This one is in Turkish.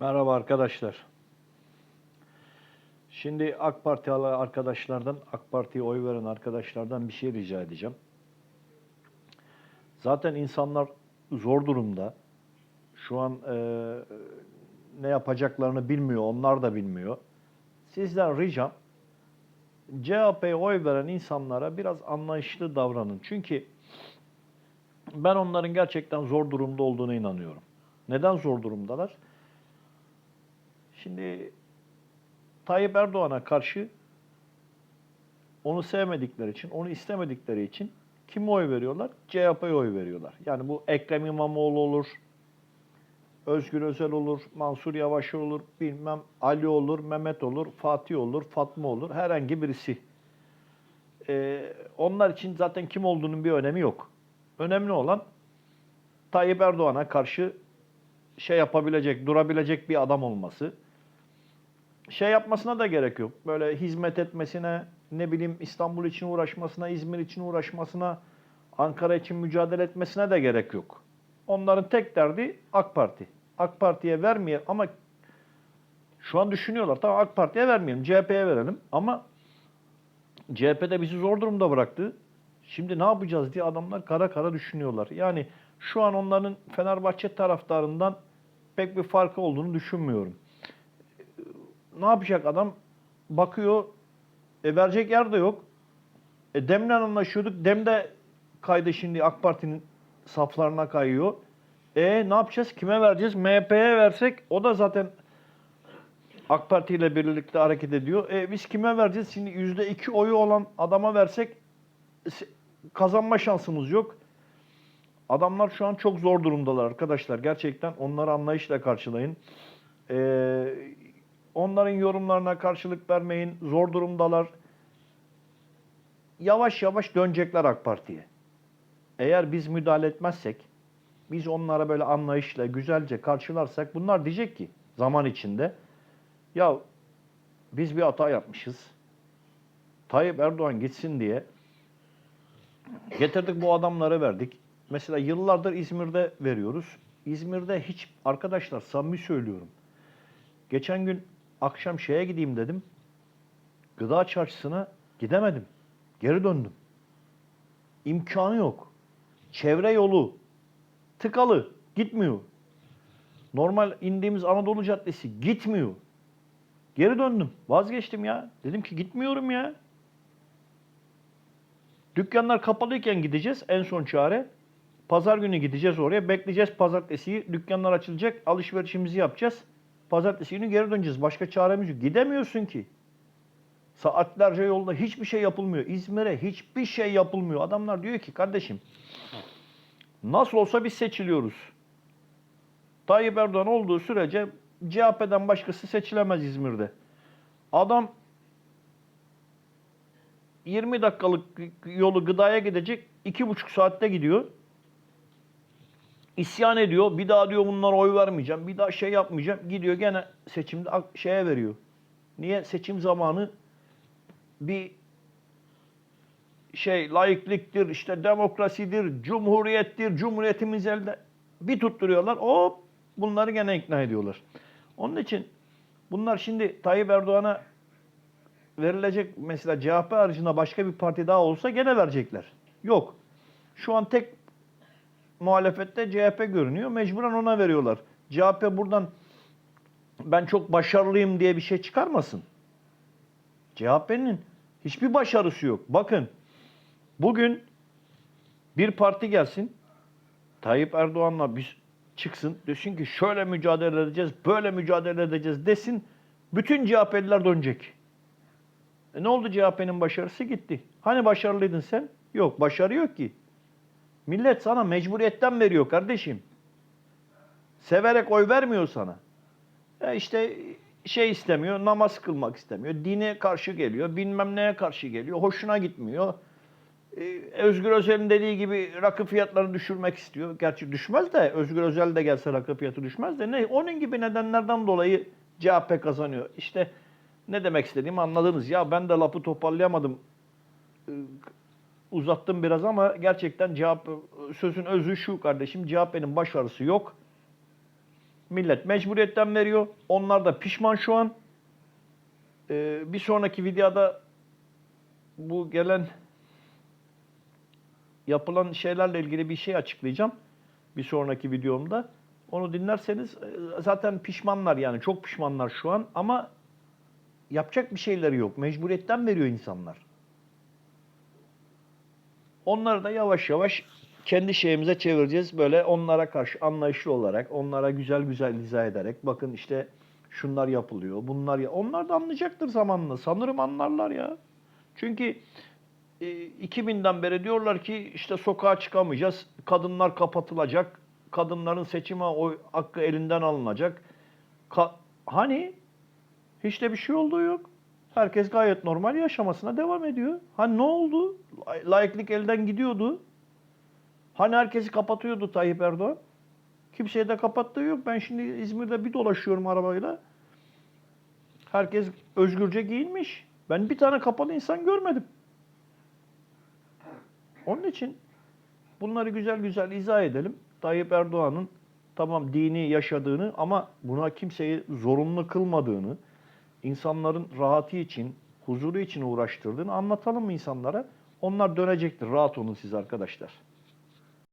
Merhaba arkadaşlar. Şimdi AK Parti arkadaşlardan, AK Parti'ye oy veren arkadaşlardan bir şey rica edeceğim. Zaten insanlar zor durumda. Şu an e, ne yapacaklarını bilmiyor, onlar da bilmiyor. Sizden ricam CHP'ye oy veren insanlara biraz anlayışlı davranın. Çünkü ben onların gerçekten zor durumda olduğuna inanıyorum. Neden zor durumdalar? Şimdi Tayyip Erdoğan'a karşı onu sevmedikleri için, onu istemedikleri için kime oy veriyorlar? CHP'ye oy veriyorlar. Yani bu Ekrem İmamoğlu olur, Özgür Özel olur, Mansur Yavaş olur, bilmem Ali olur, Mehmet olur, Fatih olur, Fatma olur, herhangi birisi. Ee, onlar için zaten kim olduğunun bir önemi yok. Önemli olan Tayyip Erdoğan'a karşı şey yapabilecek, durabilecek bir adam olması. Şey yapmasına da gerek yok. Böyle hizmet etmesine, ne bileyim İstanbul için uğraşmasına, İzmir için uğraşmasına, Ankara için mücadele etmesine de gerek yok. Onların tek derdi AK Parti. AK Parti'ye vermeye ama şu an düşünüyorlar. Tamam AK Parti'ye vermeyelim, CHP'ye verelim. Ama CHP'de bizi zor durumda bıraktı. Şimdi ne yapacağız diye adamlar kara kara düşünüyorlar. Yani şu an onların Fenerbahçe taraftarından pek bir farkı olduğunu düşünmüyorum. Ne yapacak adam? Bakıyor, e, verecek yer de yok. E, Dem'le anlaşıyorduk. Dem de kaydı şimdi AK Parti'nin saflarına kayıyor. E ne yapacağız? Kime vereceğiz? MHP'ye versek o da zaten AK Parti ile birlikte hareket ediyor. E biz kime vereceğiz? Şimdi yüzde iki oyu olan adama versek se- kazanma şansımız yok. Adamlar şu an çok zor durumdalar arkadaşlar. Gerçekten onları anlayışla karşılayın. Ee, onların yorumlarına karşılık vermeyin. Zor durumdalar. Yavaş yavaş dönecekler AK Parti'ye. Eğer biz müdahale etmezsek, biz onlara böyle anlayışla, güzelce karşılarsak bunlar diyecek ki zaman içinde ya biz bir hata yapmışız. Tayyip Erdoğan gitsin diye getirdik bu adamları verdik. Mesela yıllardır İzmir'de veriyoruz. İzmir'de hiç arkadaşlar samimi söylüyorum. Geçen gün akşam şeye gideyim dedim. Gıda çarşısına gidemedim. Geri döndüm. İmkanı yok. Çevre yolu tıkalı, gitmiyor. Normal indiğimiz Anadolu Caddesi gitmiyor. Geri döndüm. Vazgeçtim ya. Dedim ki gitmiyorum ya. Dükkanlar kapalıyken gideceğiz. En son çare. Pazar günü gideceğiz oraya. Bekleyeceğiz pazartesiyi. Dükkanlar açılacak. Alışverişimizi yapacağız. Pazartesi günü geri döneceğiz. Başka çaremiz yok. Gidemiyorsun ki. Saatlerce yolda hiçbir şey yapılmıyor. İzmir'e hiçbir şey yapılmıyor. Adamlar diyor ki kardeşim nasıl olsa biz seçiliyoruz. Tayyip Erdoğan olduğu sürece CHP'den başkası seçilemez İzmir'de. Adam 20 dakikalık yolu gıdaya gidecek. 2,5 saatte gidiyor. İsyan ediyor. Bir daha diyor bunlara oy vermeyeceğim. Bir daha şey yapmayacağım. Gidiyor gene seçimde şeye veriyor. Niye? Seçim zamanı bir şey laikliktir, işte demokrasidir, cumhuriyettir, cumhuriyetimiz elde. Bir tutturuyorlar. Hop bunları gene ikna ediyorlar. Onun için bunlar şimdi Tayyip Erdoğan'a verilecek mesela CHP haricinde başka bir parti daha olsa gene verecekler. Yok. Şu an tek muhalefette CHP görünüyor. Mecburen ona veriyorlar. CHP buradan ben çok başarılıyım diye bir şey çıkarmasın. CHP'nin hiçbir başarısı yok. Bakın bugün bir parti gelsin Tayyip Erdoğan'la biz çıksın desin ki şöyle mücadele edeceğiz, böyle mücadele edeceğiz desin. Bütün CHP'liler dönecek. E ne oldu CHP'nin başarısı gitti. Hani başarılıydın sen? Yok başarı yok ki. Millet sana mecburiyetten veriyor kardeşim. Severek oy vermiyor sana. Ya işte şey istemiyor, namaz kılmak istemiyor. Dine karşı geliyor, bilmem neye karşı geliyor. Hoşuna gitmiyor. Ee, Özgür Özel'in dediği gibi rakı fiyatlarını düşürmek istiyor. Gerçi düşmez de Özgür Özel de gelse rakı fiyatı düşmez de ne onun gibi nedenlerden dolayı CHP kazanıyor. İşte ne demek istediğimi anladınız. Ya ben de lafı toparlayamadım. Uzattım biraz ama gerçekten CHP sözün özü şu kardeşim. CHP'nin başarısı yok. Millet mecburiyetten veriyor. Onlar da pişman şu an. Ee, bir sonraki videoda bu gelen yapılan şeylerle ilgili bir şey açıklayacağım. Bir sonraki videomda. Onu dinlerseniz e, zaten pişmanlar yani çok pişmanlar şu an ama yapacak bir şeyleri yok. Mecburiyetten veriyor insanlar. Onları da yavaş yavaş kendi şeyimize çevireceğiz. Böyle onlara karşı anlayışlı olarak, onlara güzel güzel izah ederek bakın işte şunlar yapılıyor, bunlar ya onlar da anlayacaktır zamanla. Sanırım anlarlar ya. Çünkü e, 2000'den beri diyorlar ki işte sokağa çıkamayacağız, kadınlar kapatılacak, kadınların seçime oy hakkı elinden alınacak. Ka- hani hiç de bir şey olduğu yok. Herkes gayet normal yaşamasına devam ediyor. Hani ne oldu? Laiklik elden gidiyordu. Hani herkesi kapatıyordu Tayyip Erdoğan? Kimseye de kapattığı yok. Ben şimdi İzmir'de bir dolaşıyorum arabayla. Herkes özgürce giyinmiş. Ben bir tane kapalı insan görmedim. Onun için bunları güzel güzel izah edelim. Tayyip Erdoğan'ın tamam dini yaşadığını ama buna kimseyi zorunlu kılmadığını, insanların rahatı için, huzuru için uğraştırdığını anlatalım mı insanlara? Onlar dönecektir. Rahat olun siz arkadaşlar.